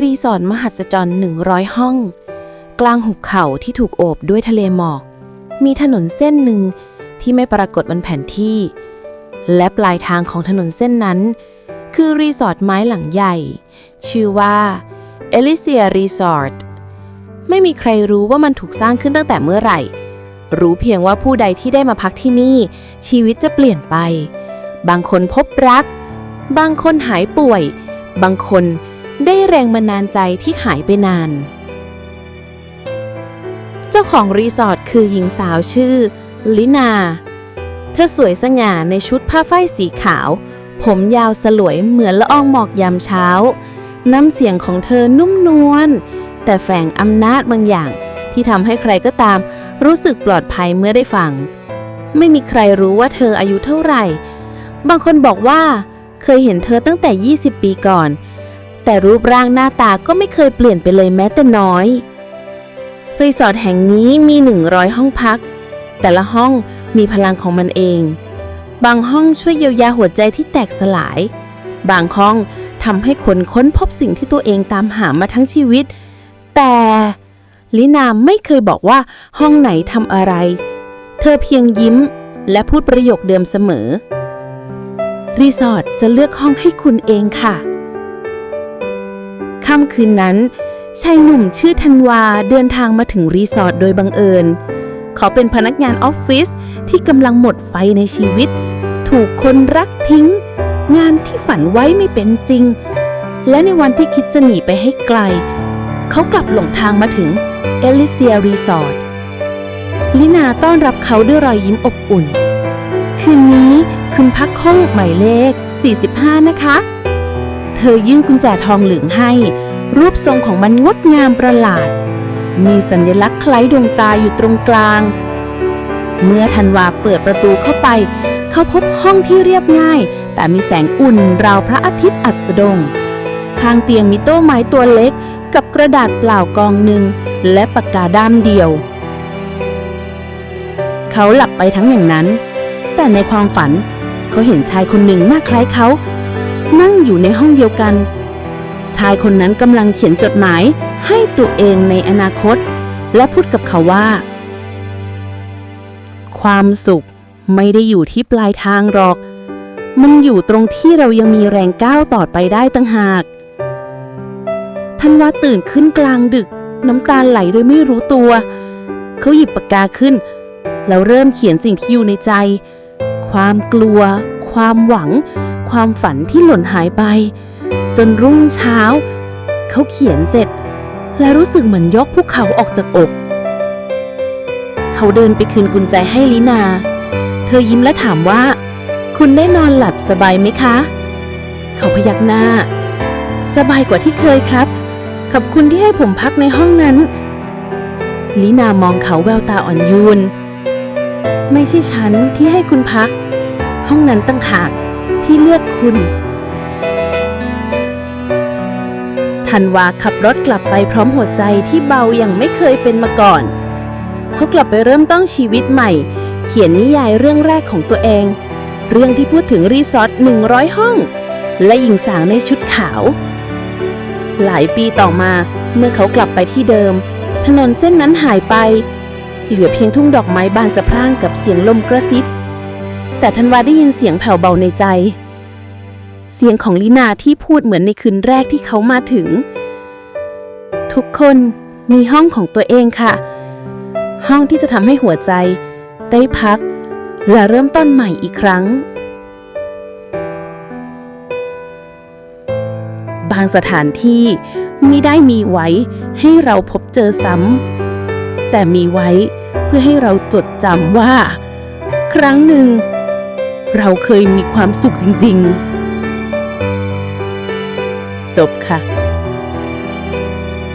รีสอร์ทมหัศจรรย์100 ห้อง กลางหุบเขาที่ถูกโอบด้วยทะเลหมอก มีถนนเส้นหนึ่งที่ไม่ปรากฏบนแผนที่ และปลายทางของถนนเส้นนั้น คือรีสอร์ทไม้หลังใหญ่ ชื่อว่า Elysia Resort ไม่มีใครรู้ว่ามันถูกสร้างขึ้นตั้งแต่เมื่อไหร่ รู้เพียงว่าผู้ใดที่ได้มาพักที่นี่ ชีวิตจะเปลี่ยนไป บางคนพบรัก บางคนหายป่วย บางคน ได้แรงบันดาลใจที่หายไปนาน เจ้าของรีสอร์ทคือหญิงสาวชื่อ ลินา เธอสวยสง่าในชุดผ้าฝ้ายสีขาว ผมยาวสลวยเหมือนละอองหมอกยามเช้า น้ำเสียงของเธอนุ่มนวลแต่แฝงอำนาจบางอย่างที่ทำให้ใครก็ตามรู้สึกปลอดภัยเมื่อได้ฟัง ไม่มีใครรู้ว่าเธออายุเท่าไหร่ บางคนบอกว่าเคยเห็นเธอตั้งแต่ 20 ปีก่อน แต่รูปร่างหน้าตาก็ไม่เคยเปลี่ยนไปเลยแม้แต่น้อย รีสอร์ทแห่งนี้มี 100 ห้องพัก แต่ละห้องมีพลังของมันเอง บางห้องช่วยเยียวยาหัวใจที่แตกสลาย บางห้องทำให้คนค้นพบสิ่งที่ตัวเองตามหามาทั้งชีวิต แต่ลินาไม่เคยบอกว่าห้องไหนทำอะไร เธอเพียงยิ้มและพูดประโยคเดิมเสมอ รีสอร์ทจะเลือกห้องให้คุณเองค่ะ ค่ำคืนนั้นชายหนุ่มชื่อธันวาเดินทางมาถึงรีสอร์ทโดยบังเอิญ เขาเป็นพนักงานออฟฟิศที่กำลังหมดไฟในชีวิต ถูกคนรักทิ้ง งานที่ฝันไว้ไม่เป็นจริง และในวันที่คิดจะหนีไปให้ไกล เขากลับหลงทางมาถึงเอลิเซียรีสอร์ทลินาต้อนรับเขาด้วยรอยยิ้มอบอุ่น คืนนี้คุณพักห้องหมายเลข 45 นะคะ อยื่นกุญแจทองเหลืองให้ รูปทรงของมันงดงามประหลาด มีสัญลักษณ์คล้ายดวงตาอยู่ตรงกลาง เมื่อธันวาเปิดประตูเข้าไป เขาพบห้องที่เรียบง่าย แต่มีแสงอุ่นราวพระอาทิตย์อัสดง ข้างเตียงมีโต๊ะไม้ตัวเล็ก กับกระดาษเปล่ากองหนึ่ง และปากกาด้ามเดียว เขาหลับไปทั้งอย่างนั้น แต่ในความฝันเขาเห็นชายคนหนึ่งหน้าคล้ายเขา นั่งอยู่ในห้องเดียวกัน ชายคนนั้นกำลังเขียนจดหมายให้ตัวเองในอนาคต และพูดกับเขาว่า ความสุขไม่ได้อยู่ที่ปลายทางหรอก มันอยู่ตรงที่เรายังมีแรงก้าวต่อไปได้ตั้งหากท่านว่าตื่นขึ้นกลางดึก น้ำตาไหลโดยไม่รู้ตัว เขาหยิบปากกาขึ้น แล้วเริ่มเขียนสิ่งที่อยู่ในใจ ความกลัว ความหวัง ความฝันที่หล่นหายไป จนรุ่งเช้า เขาเขียนเสร็จ และรู้สึกเหมือนยกภูเขาออกจากอก เขาเดินไปคืนกุญแจให้ลินา เธอยิ้มและถามว่า คุณได้นอนหลับสบายไหมคะ เขาพยักหน้า สบายกว่าที่เคยครับ ขอบคุณที่ให้ผมพักในห้องนั้นลินามองเขาแววตาอ่อนโยนไม่ใช่ฉันที่ให้คุณพัก ห้องนั้นตั้งหาก ที่เลือกคุณธันวาขับรถกลับไปพร้อมหัวใจที่เบาอย่างไม่เคยเป็นมาก่อน เขากลับไปเริ่มต้นชีวิตใหม่ เขียนนิยายเรื่องแรกของตัวเอง เรื่องที่พูดถึงรีสอร์ท100 ห้อง และหญิงสาวในชุดขาว หลายปีต่อมาเมื่อเขากลับไปที่เดิม ถนนเส้นนั้นหายไป เหลือเพียงทุ่งดอกไม้บานสะพรั่งกับเสียงลมกระซิบ แต่ธันวาได้ยินเสียงแผ่วเบาในใจ เสียงของลินาที่พูดเหมือนในคืนแรกที่เขามาถึง ทุกคนมีห้องของตัวเองค่ะ ห้องที่จะทำให้หัวใจ ได้พัก และเริ่มต้นใหม่อีกครั้ง บางสถานที่ไม่ได้มีไว้ให้เราพบเจอซ้ำแต่มีไว้เพื่อให้เราจดจำว่า ครั้งหนึ่ง เราเคยมีความสุขจริง ๆ จบค่ะ